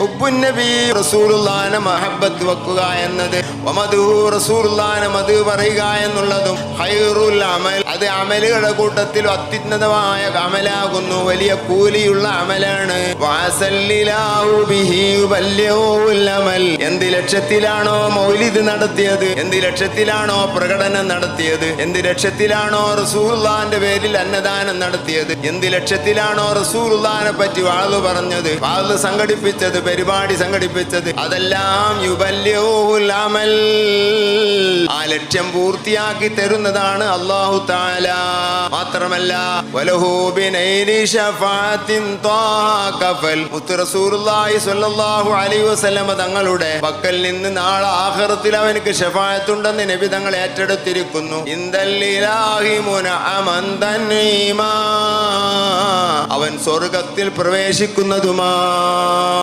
ഹുബ്ബുൻ നബി റസൂലുള്ളാനെ മഹബത്ത് വെക്കുക എന്നത് വമദു റസൂലുള്ളാനെ മത് പറയുക എന്നുള്ളതും ഹൈറുൽ അമൽ. അത് അമലുകളുടെ കൂട്ടത്തിൽ അത്യുന്നതമായ അമലാകുന്നു. വലിയ കൂലിയുള്ള അമലാണ്. വാസല്ലിലാഹു ബിഹി അമൽ എന്ത് ലക്ഷ്യത്തിലാണോ മൗലിദ് നടത്തിയത്? എന്ത് ലക്ഷ്യത്തിലാണോ പ്രകടനം നടത്തിയത്? എന്ത് ലക്ഷ്യത്തിലാണോ റസൂലുള്ളാന്റെ പേരിൽ അന്നദാനം നടത്തിയത്? എന്ത് ലക്ഷ്യത്തിലാണോ റസൂലുള്ളാനെ പറ്റി വാൾ പറഞ്ഞത്? വാൾ സംഘടിപ്പിച്ചത് പരിപാടി സംഘടിപ്പിച്ചത്? അതെല്ലാം യുബല്യവുൽ അമൽ ലക്ഷ്യം പൂർത്തിയാക്കി തരുന്നതാണ് അള്ളാഹു താല മാത്രമല്ല തങ്ങളുടെ പക്കൽ നിന്ന് നാളെ ആഖിറത്തിൽ അവനക്ക് ഷഫായത്തുണ്ടെന്ന് നബി തങ്ങൾ ഏറ്റെടുത്തിരിക്കുന്നു. അവൻ സ്വർഗത്തിൽ പ്രവേശിക്കുന്നതുമാ.